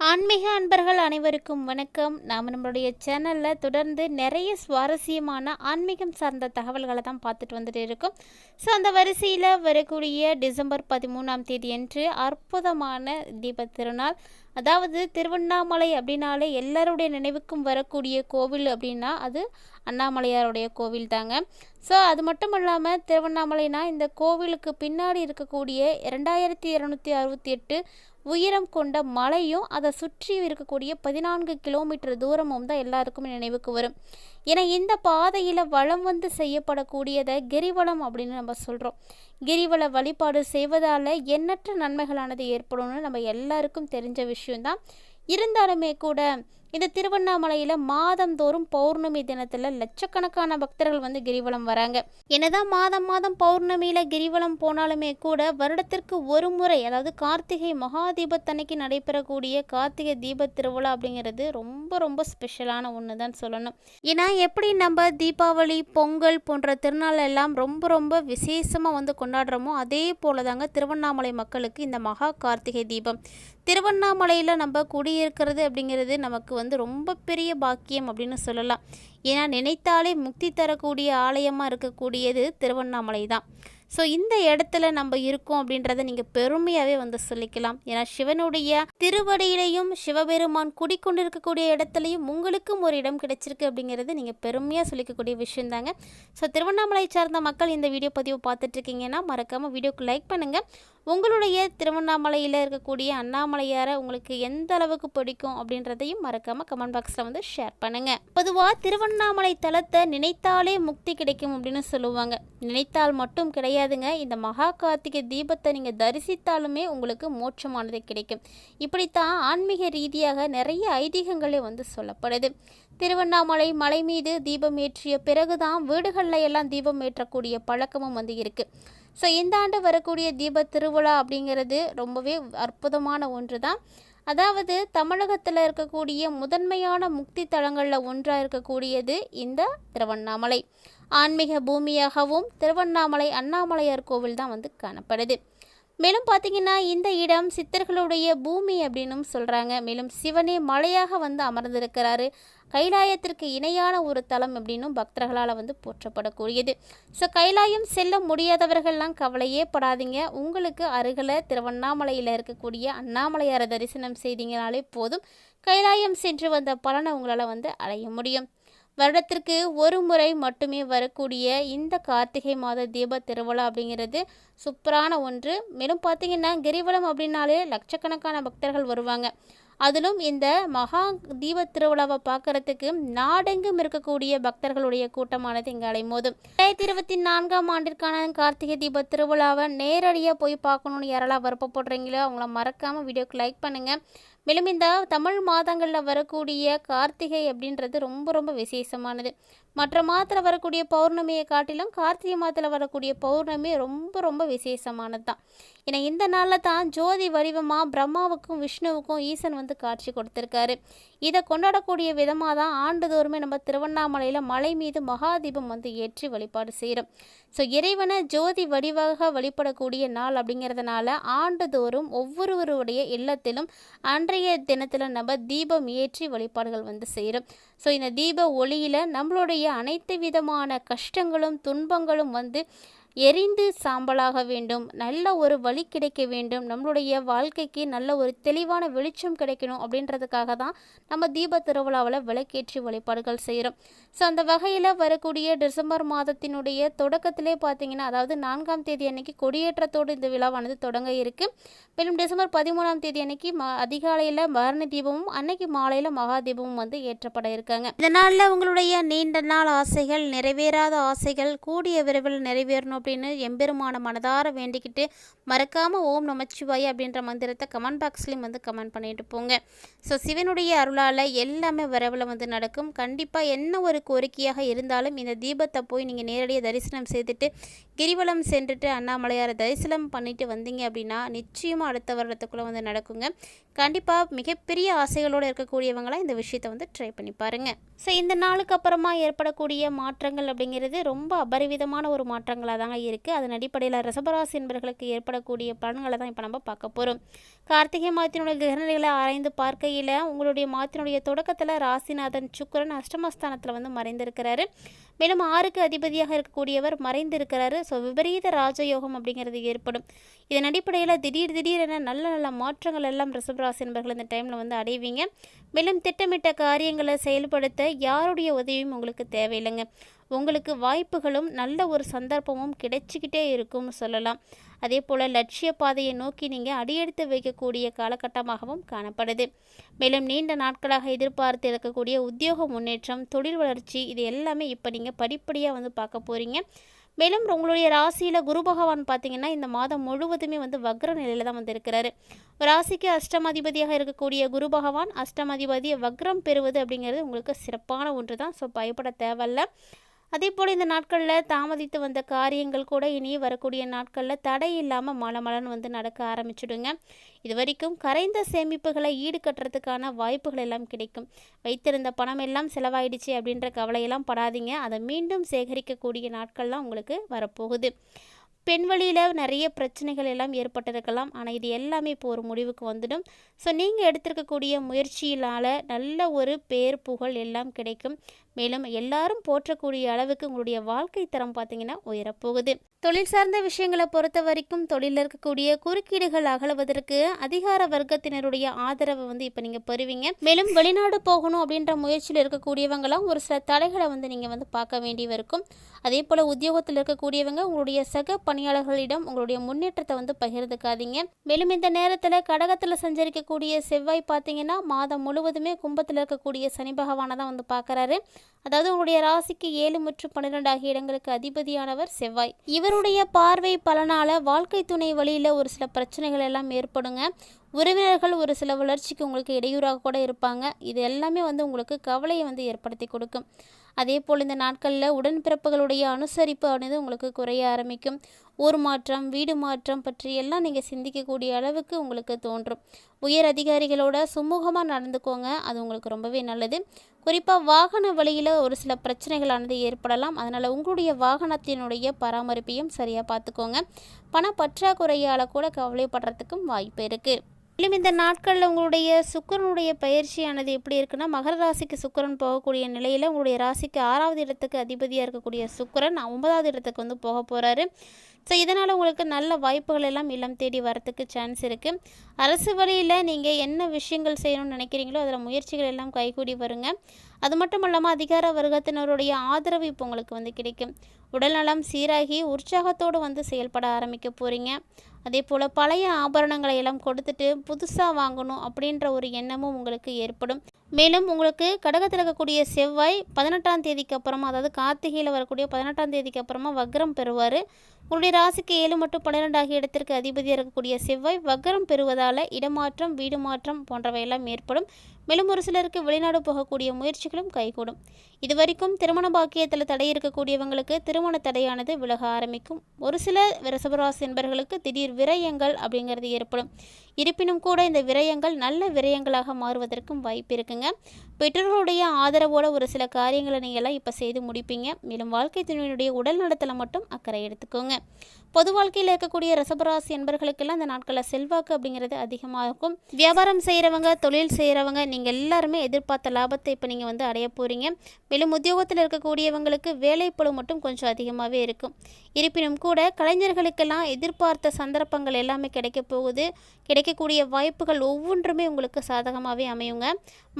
ஆன்மீக அன்பர்கள் அனைவருக்கும் வணக்கம். நாம் நம்மளுடைய சேனலில் தொடர்ந்து நிறைய சுவாரஸ்யமான ஆன்மீகம் சார்ந்த தகவல்களை தான் பார்த்துட்டு வந்துட்டு இருக்கோம். ஸோ அந்த வரிசையில் வரக்கூடிய டிசம்பர் பதிமூணாம் தேதி அன்று அற்புதமான தீபத் திருநாள். அதாவது திருவண்ணாமலை அப்படின்னாலே எல்லாருடைய நினைவுக்கும் வரக்கூடிய கோவில் அப்படின்னா அது அண்ணாமலையாருடைய கோவில் தாங்க. ஸோ அது மட்டும் இல்லாமல் திருவண்ணாமலைனா இந்த கோவிலுக்கு பின்னாடி இருக்கக்கூடிய இரண்டாயிரத்தி இரநூத்தி அறுபத்தி எட்டு உயரம் கொண்ட மலையும் அதை சுற்றி இருக்கக்கூடிய பதினான்கு கிலோமீட்டர் தூரமும் தான் எல்லாருக்கும் நினைவுக்கு வரும். ஏன்னா இந்த பாதையில் வளம் வந்து செய்யப்படக்கூடியதை கிரிவலம் அப்படின்னு நம்ம சொல்கிறோம் கிரிவல வழிபாடு செய்வதால் எண்ணற்ற நன்மைகளானது ஏற்படும்னு நம்ம எல்லாருக்கும் தெரிஞ்ச விஷயம்தான். இருந்தாலுமே கூட இந்த திருவண்ணாமலையில் மாதந்தோறும் பௌர்ணமி தினத்தில் லட்சக்கணக்கான பக்தர்கள் வந்து கிரிவலம் வராங்க. என்னதான் மாதம் மாதம் பௌர்ணமியில் கிரிவலம் போனாலுமே கூட வருடத்திற்கு ஒரு முறை அதாவது கார்த்திகை மகா தீபத்தன்னைக்கு நடைபெறக்கூடிய கார்த்திகை தீப திருவிழா அப்படிங்கிறது ரொம்ப ரொம்ப ஸ்பெஷலான ஒன்று தான் சொல்லணும். ஏன்னா எப்படி நம்ம தீபாவளி பொங்கல் போன்ற திருநாள் எல்லாம் ரொம்ப ரொம்ப விசேஷமாக வந்து கொண்டாடுறோமோ அதே போல தாங்க திருவண்ணாமலை மக்களுக்கு இந்த மகா கார்த்திகை தீபம். திருவண்ணாமலையில் நம்ம குடியிருக்கிறது அப்படிங்கிறது நமக்கு வந்து ரொம்ப பெரிய பாக்கியம் அப்படின்னு சொல்லலாம். ஏன்னா நினைத்தாலே முக்தி தரக்கூடிய ஆலயமாக இருக்கக்கூடியது திருவண்ணாமலை தான். ஸோ இந்த இடத்துல நம்ம இருக்கோம் அப்படின்றத நீங்கள் பெருமையாகவே வந்து சொல்லிக்கலாம். ஏன்னா சிவனுடைய திருவடியிலையும் சிவபெருமான் குடிக்கொண்டிருக்கக்கூடிய இடத்துலையும் உங்களுக்கும் ஒரு இடம் கிடைச்சிருக்கு அப்படிங்கிறது நீங்கள் பெருமையாக சொல்லிக்கக்கூடிய விஷயம் தாங்க ஸோ திருவண்ணாமலை சார்ந்த மக்கள் இந்த வீடியோ பதிவு பார்த்துட்ருக்கீங்கன்னா மறக்காமல் வீடியோக்கு லைக் பண்ணுங்கள் உங்களுடைய திருவண்ணாமலையில் இருக்கக்கூடிய அண்ணாமலையாரை உங்களுக்கு எந்த அளவுக்கு பிடிக்கும் அப்படின்றதையும் மறக்காமல் கமெண்ட் பாக்ஸில் வந்து ஷேர் பண்ணுங்கள் பொதுவாக திருவண்ணாமலை தலத்தை நினைத்தாலே முக்தி கிடைக்கும் அப்படின்னு சொல்லுவாங்க. நினைத்தால் மட்டும் கிடையாது கிடையாதுங்க இந்த மகா கார்த்திகை தீபத்தை நீங்கள் தரிசித்தாலுமே உங்களுக்கு மோட்சமானது கிடைக்கும். இப்படித்தான் ஆன்மீக ரீதியாக நிறைய ஐதீகங்களே வந்து சொல்லப்படுது. திருவண்ணாமலை மலை மீது தீபம் ஏற்றிய பிறகுதான் வீடுகளில் எல்லாம் தீபம் ஏற்றக்கூடிய பழக்கமும் வந்து இருக்குது ஸோ இந்த ஆண்டு வரக்கூடிய தீப திருவிழா அப்படிங்கிறது ரொம்பவே அற்புதமான ஒன்று தான் அதாவது தமிழகத்தில் இருக்கக்கூடிய முதன்மையான முக்தி தலங்களில் ஒன்றாக இருக்கக்கூடியது இந்த திருவண்ணாமலை. ஆன்மீக பூமியாகவும் திருவண்ணாமலை அண்ணாமலையார் கோவில் தான் வந்து காணப்படுது. மேலும் பார்த்தீங்கன்னா இந்த இடம் சித்தர்களுடைய பூமி அப்படின்னும் சொல்கிறாங்க மேலும் சிவனே மலையாக வந்து அமர்ந்திருக்கிறாரு. கைலாயத்திற்கு இணையான ஒரு தலம் அப்படின்னும் பக்தர்களால் வந்து போற்றப்படக்கூடியது. ஸோ கைலாயம் செல்ல முடியாதவர்கள்லாம் கவலையே படாதீங்க. உங்களுக்கு அருகில் திருவண்ணாமலையில் இருக்கக்கூடிய அண்ணாமலையாரை தரிசனம் செய்தீங்கனாலே போதும். கைலாயம் சென்று வந்த பலனை உங்களால் வந்து அடைய முடியும். வருடத்திற்கு ஒரு முறை மட்டுமே வரக்கூடிய இந்த கார்த்திகை மாத தீப திருவிழா அப்படிங்கிறது சூப்பரான ஒன்று. மேலும் பார்த்தீங்கன்னா கிரிவலம் அப்படின்னாலே லட்சக்கணக்கான பக்தர்கள் வருவாங்க. அதிலும் இந்த மகா தீப திருவிழாவை பார்க்கறதுக்கு நாடெங்கும் இருக்கக்கூடிய பக்தர்களுடைய கூட்டமானது இங்கே அலைமோதும். ரெண்டாயிரத்தி இருபத்தி நான்காம் ஆண்டிற்கான கார்த்திகை தீப திருவிழாவை நேரடியாக போய் பார்க்கணுன்னு யாரெல்லாம் விருப்பப்படுறீங்களோ அவங்கள மறக்காமல் வீடியோக்கு லைக் பண்ணுங்கள் மேலும் இந்த தமிழ் மாதங்களில் வரக்கூடிய கார்த்திகை அப்படின்றது ரொம்ப ரொம்ப விசேஷமானது. மற்ற மாதத்தில் வரக்கூடிய பௌர்ணமியை காட்டிலும் கார்த்திகை மாதத்தில் வரக்கூடிய பௌர்ணமி ரொம்ப ரொம்ப விசேஷமானது தான் ஏன்னா இந்த நாளில் தான் ஜோதி வடிவமாக பிரம்மாவுக்கும் விஷ்ணுவுக்கும் ஈசன் வந்து காட்சி கொடுத்துருக்காரு. இதை கொண்டாடக்கூடிய விதமாக தான் ஆண்டுதோறுமே நம்ம திருவண்ணாமலையில் மலை மீது மகாதீபம் வந்து ஏற்றி வழிபாடு செய்கிறோம் ஸோ இறைவனை ஜோதி வடிவாக வழிபடக்கூடிய நாள் அப்படிங்கிறதுனால ஆண்டுதோறும் ஒவ்வொருவருடைய இல்லத்திலும் அன்றைய தினத்தில் நம்ம தீபம் ஏற்றி வழிபாடுகள் வந்து செய்கிறோம் ஸோ இந்த தீப ஒளியில் நம்மளுடைய அனைத்து விதமான கஷ்டங்களும் துன்பங்களும் வந்து எரிந்து சாம்பலாக வேண்டும் நல்ல ஒரு வழி கிடைக்க வேண்டும் நம்மளுடைய வாழ்க்கைக்கு நல்ல ஒரு தெளிவான வெளிச்சம் கிடைக்கணும் அப்படின்றதுக்காக தான் நம்ம தீப திருவிழாவில் விளக்கேற்றி வழிபாடுகள் செய்கிறோம். ஸோ அந்த வகையில் வரக்கூடிய டிசம்பர் மாதத்தினுடைய தொடக்கத்திலே பார்த்தீங்கன்னா அதாவது நான்காம் தேதி அன்னைக்கு கொடியேற்றத்தோடு இந்த விழாவானது தொடங்க இருக்குது மேலும் டிசம்பர் பதிமூணாம் தேதி அன்னைக்கு ம அதிகாலையில் மரண தீபமும் அன்னைக்கு மாலையில் மகா தீபமும் வந்து ஏற்றப்பட இருக்காங்க. இதனால் உங்களுடைய நீண்ட நாள் ஆசைகள் நிறைவேறாத ஆசைகள் கூடிய விரைவில் நிறைவேறணும் அப்படின்னு எம்பெருமான மனதார வேண்டிக்கிட்டு மறக்காமல் ஓம் நமச்சிவாய் அப்படின்ற மந்திரத்தை கமெண்ட் பாக்ஸ்லேயும் வந்து கமெண்ட் பண்ணிட்டு போங்க. ஸோ சிவனுடைய அருளால் எல்லாமே விரைவில் வந்து நடக்கும். கண்டிப்பாக என்ன ஒரு கோரிக்கையாக இருந்தாலும் இந்த தீபத்தை போய் நீங்கள் நேரடியாக தரிசனம் செய்துட்டு கிரிவலம் சென்றுட்டு அண்ணாமலையாரை தரிசனம் பண்ணிட்டு வந்தீங்க அப்படின்னா நிச்சயமாக அடுத்த வருடத்துக்குள்ளே வந்து நடக்குங்க. கண்டிப்பாக மிகப்பெரிய ஆசைகளோடு இருக்கக்கூடியவங்களாம் இந்த விஷயத்தை வந்து ட்ரை பண்ணி பாருங்கள் ஸோ இந்த நாளுக்கு அப்புறமா ஏற்படக்கூடிய மாற்றங்கள் அப்படிங்கிறது ரொம்ப அபரிவிதமான ஒரு மாற்றங்களாக தாங்க இருக்குது அதன் அடிப்படையில் ரிசபராசி என்பர்களுக்கு ஏற்படக்கூடிய பலன்களை தான் இப்போ நம்ம பார்க்க போகிறோம் கார்த்திகை மாதத்தினுடைய கிரகநிலைகளை ஆராய்ந்து பார்க்கையில் உங்களுடைய மாதத்தினுடைய தொடக்கத்தில் ராசிநாதன் சுக்கிரன் அஷ்டமஸ்தானத்தில் வந்து மறைந்திருக்கிறாரு. மேலும் ஆறுக்கு அதிபதியாக இருக்கக்கூடியவர் மறைந்திருக்கிறாரு. ஸோ விபரீத ராஜயோகம் அப்படிங்கிறது ஏற்படும். இதன் அடிப்படையில் திடீர் திடீரென நல்ல நல்ல மாற்றங்கள் எல்லாம் ரிசபராசி என்பர்கள் இந்த டைமில் வந்து அடைவீங்க. மேலும் திட்டமிட்ட காரியங்களை செயல்படுத்த யாருடைய உதவியும் உங்களுக்கு தேவையில்லைங்க. உங்களுக்கு வாய்ப்புகளும் நல்ல ஒரு சந்தர்ப்பமும் கிடைச்சிக்கிட்டே இருக்கும்னு சொல்லலாம். அதே போல் லட்சிய பாதையை நோக்கி நீங்கள் அடியெடுத்து வைக்கக்கூடிய காலகட்டமாகவும் காணப்படுது. மேலும் நீண்ட நாட்களாக எதிர்பார்த்து இருக்கக்கூடிய உத்தியோக முன்னேற்றம் தொழில் வளர்ச்சி இது எல்லாமே இப்போ நீங்கள் படிப்படியாக வந்து பார்க்க போகிறீங்க மேலும் உங்களுடைய ராசியில் குரு பகவான் பார்த்தீங்கன்னா இந்த மாதம் முழுவதுமே வந்து வக்ர நிலையில் தான் வந்து இருக்கிறாரு. ராசிக்கு அஷ்டமாதிபதியாக இருக்கக்கூடிய குரு பகவான் அஷ்டமாதிபதியை வக்ரம் பெறுவது அப்படிங்கிறது உங்களுக்கு சிறப்பான ஒன்று தான் ஸோ பயப்பட தேவையில்ல. அதே போல் இந்த நாட்களில் தாமதித்து வந்த காரியங்கள் கூட இனி வரக்கூடிய நாட்களில் தடை இல்லாமல் மலமலன்னு வந்து நடக்க ஆரம்பிச்சிடுங்க. இது வரைக்கும் கரைந்த சேமிப்புகளை ஈடுகட்டுறதுக்கான வாய்ப்புகள் எல்லாம் கிடைக்கும். வைத்திருந்த பணம் எல்லாம் செலவாயிடுச்சு அப்படின்ற கவலையெல்லாம் படாதீங்க. அதை மீண்டும் சேகரிக்கக்கூடிய நாட்கள்லாம் உங்களுக்கு வரப்போகுது. பெண் வழியில் நிறைய பிரச்சனைகள் எல்லாம் ஏற்பட்டிருக்கலாம். ஆனால் இது எல்லாமே இப்போ ஒரு முடிவுக்கு வந்துடும். ஸோ நீங்கள் எடுத்திருக்கக்கூடிய முயற்சியினால் நல்ல ஒரு பேர் புகழ் எல்லாம் கிடைக்கும். மேலும் எல்லாரும் போற்றக்கூடிய அளவுக்கு உங்களுடைய வாழ்க்கை தரம் பார்த்தீங்கன்னா உயரப்போகுது. தொழில் சார்ந்த விஷயங்களை பொறுத்த வரைக்கும் தொழிலில் இருக்கக்கூடிய குறுக்கீடுகள் அகலுவதற்கு அதிகார வர்க்கத்தினருடைய ஆதரவை வந்து இப்போ நீங்கள் பெறுவீங்க. மேலும் வெளிநாடு போகணும் அப்படின்ற முயற்சியில் இருக்கக்கூடியவங்களாம் ஒரு சில தடைகளை வந்து நீங்கள் வந்து பார்க்க வேண்டி இருக்கும். அதே போல் உத்தியோகத்தில் இருக்கக்கூடியவங்க உங்களுடைய சக பணியாளர்களிடம் உங்களுடைய முன்னேற்றத்தை வந்து பகிர்ந்துக்காதீங்க. மேலும் இந்த நேரத்தில் கடகத்தில் சஞ்சரிக்கக்கூடிய செவ்வாய் பார்த்தீங்கன்னா மாதம் முழுவதுமே கும்பத்தில் இருக்கக்கூடிய சனி பகவானை தான் வந்து பார்க்குறாரு. அதாவது உங்களுடைய ராசிக்கு ஏழு மற்றும் பன்னிரெண்டு ஆகிய இடங்களுக்கு அதிபதியானவர் செவ்வாய். இவருடைய பார்வை பலனால வாழ்க்கை துணை வழியில் ஒரு சில பிரச்சனைகள் எல்லாம் ஏற்படுங்க. உறவினர்கள் ஒரு சில வளர்ச்சிக்கு உங்களுக்கு இடையூறாக கூட இருப்பாங்க. இது எல்லாமே வந்து உங்களுக்கு கவலையை வந்து ஏற்படுத்தி கொடுக்கும். அதே போல் இந்த நாட்களில் உடன்பிறப்புகளுடைய அனுசரிப்பு ஆனது உங்களுக்கு குறைய ஆரம்பிக்கும். ஊர் மாற்றம் வீடு மாற்றம் பற்றி எல்லாம் நீங்கள் சிந்திக்கக்கூடிய அளவுக்கு உங்களுக்கு தோன்றும். உயர் அதிகாரிகளோட சுமூகமாக நடந்துக்கோங்க. அது உங்களுக்கு ரொம்பவே நல்லது. குறிப்பாக வாகன வழியில் ஒரு சில பிரச்சனைகளானது ஏற்படலாம். அதனால் உங்களுடைய வாகனத்தினுடைய பராமரிப்பையும் சரியாக பார்த்துக்கோங்க. பண பற்றாக்குறையால் கூட கவலைப்படுறதுக்கும் வாய்ப்பு இருக்குது மேலும் இந்த நாட்களில் உங்களுடைய சுக்கிரனுடைய பயிற்சியானது எப்படி இருக்குன்னா மகர ராசிக்கு சுக்கிரன் போகக்கூடிய நிலையில் உங்களுடைய ராசிக்கு ஆறாவது இடத்துக்கு அதிபதியாக இருக்கக்கூடிய சுக்கரன் ஒன்பதாவது இடத்துக்கு வந்து போக போகிறாரு ஸோ இதனால் உங்களுக்கு நல்ல வாய்ப்புகள் எல்லாம் இல்லம் தேடி வரத்துக்கு சான்ஸ் இருக்குது அரசு வழியில் நீங்கள் என்ன விஷயங்கள் செய்யணும்னு நினைக்கிறீங்களோ அதில் முயற்சிகள் எல்லாம் கைகூடி வருங்க. அது மட்டும் இல்லாமல் அதிகார வர்க்கத்தினருடைய ஆதரவு இப்போ உங்களுக்கு வந்து கிடைக்கும். உடல்நலம் சீராகி உற்சாகத்தோடு வந்து செயல்பட ஆரம்பிக்க போகிறீங்க அதே போல் பழைய ஆபரணங்களை எல்லாம் கொடுத்துட்டு புதுசாக வாங்கணும் அப்படின்ற ஒரு எண்ணமும் உங்களுக்கு ஏற்படும். மேலும் உங்களுக்கு கடகத்தில் இருக்கக்கூடிய செவ்வாய் பதினெட்டாம் தேதிக்கு அப்புறமா அதாவது கார்த்திகையில் வரக்கூடிய பதினெட்டாம் தேதிக்கு அப்புறமா வக்ரம் பெறுவார். உங்களுடைய ராசிக்கு ஏழு மற்றும் பன்னிரெண்டு ஆகிய இடத்திற்கு அதிபதியாக இருக்கக்கூடிய செவ்வாய் வக்ரம் பெறுவதால் இடமாற்றம் வீடு மாற்றம் போன்றவையெல்லாம் ஏற்படும். மேலும் ஒரு சிலருக்கு வெளிநாடு போகக்கூடிய முயற்சிகளும் கைகூடும். இதுவரைக்கும் திருமண பாக்கியத்தில் தடை இருக்கக்கூடியவங்களுக்கு திருமண தடையானது விலக ஆரம்பிக்கும். ஒரு சில ரிசபராசி என்பர்களுக்கு திடீர் விரயங்கள் அப்படிங்கிறது ஏற்படும். இருப்பினும் கூட இந்த விரயங்கள் நல்ல விரயங்களாக மாறுவதற்கும் வாய்ப்பு இருக்குங்க. பெற்றோர்களுடைய ஆதரவோட ஒரு சில காரியங்களை நீங்கள் எல்லாம் இப்போ செய்து முடிப்பீங்க. மேலும் வாழ்க்கை துணையினுடைய உடல் நலத்தில் மட்டும் அக்கறை எடுத்துக்கோங்க. பொது வாழ்க்கையில் இருக்கக்கூடிய ரசபராசி என்பர்களுக்கெல்லாம் இந்த நாட்களில் செல்வாக்கு அப்படிங்கிறது அதிகமாக இருக்கும் வியாபாரம் செய்கிறவங்க தொழில் செய்கிறவங்க நீங்கள் எல்லாருமே எதிர்பார்த்த லாபத்தை இப்போ நீங்கள் வந்து அடைய போகிறீங்க மேலும் உத்தியோகத்தில் இருக்கக்கூடியவங்களுக்கு வேலைப்பளு மட்டும் கொஞ்சம் அதிகமாகவே இருக்கும். இருப்பினும் கூட கலைஞர்களுக்கெல்லாம் எதிர்பார்த்த சந்தர்ப்பங்கள் எல்லாமே கிடைக்க போகுது. கிடைக்கக்கூடிய வாய்ப்புகள் ஒவ்வொன்றுமே உங்களுக்கு சாதகமாகவே அமையுங்க.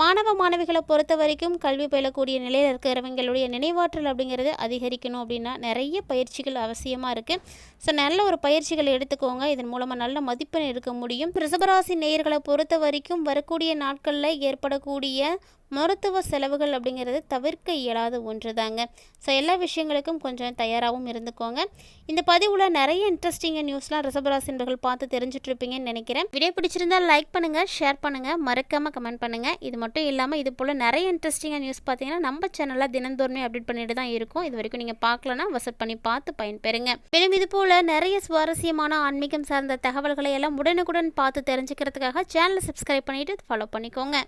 மாணவ மாணவிகளை பொறுத்த வரைக்கும் கல்வி பயிலக்கூடிய நிலையில் இருக்கிறவங்களுடைய நினைவாற்றல் அப்படிங்கிறது அதிகரிக்கணும் அப்படின்னா நிறைய பயிற்சிகள் அவசியமாக இருக்குது ஸோ நல்ல ஒரு பயிற்சிகளை எடுத்துக்கோங்க. இதன் மூலமாக நல்ல மதிப்பெண் எடுக்க முடியும். ரிசபராசி நேயர்களை பொறுத்த வரைக்கும் வரக்கூடிய நாட்களில் ஏற்படக்கூடிய மருத்துவ செலவுகள் அப்படிங்கிறது தவிர்க்க இயலாத ஒன்று தாங்க ஸோ எல்லா விஷயங்களுக்கும் கொஞ்சம் தயாராகவும் இருந்துக்கோங்க. இந்த பதிவில் நிறைய இன்ட்ரெஸ்டிங்காக நியூஸ்லாம் ரிசபராசின்பர்கள் பார்த்து தெரிஞ்சிட்ருப்பீங்கன்னு நினைக்கிறேன். வீடியோ பிடிச்சிருந்தால் லைக் பண்ணுங்கள் ஷேர் பண்ணுங்கள் மறக்காமல் கமெண்ட் பண்ணுங்கள் இது மட்டும் இல்லாமல் இது போல் நிறைய இன்ட்ரெஸ்டிங்காக நியூஸ் பார்த்தீங்கன்னா நம்ம சேனலில் தினந்தோறுமே அப்டேட் பண்ணிட்டு தான் இருக்கும். இது வரைக்கும் நீங்கள் பார்க்கலன்னா வசட் பண்ணி பார்த்து பயன்பெறுங்க. மேலும் இது போல் நிறைய சுவாரஸ்யமான ஆன்மீகம் சார்ந்த தகவல்களை எல்லாம் உடனுக்குடன் பார்த்து தெரிஞ்சுக்கிறதுக்காக சேனலை சப்ஸ்கிரைப் பண்ணிவிட்டு ஃபாலோ பண்ணிக்கோங்க.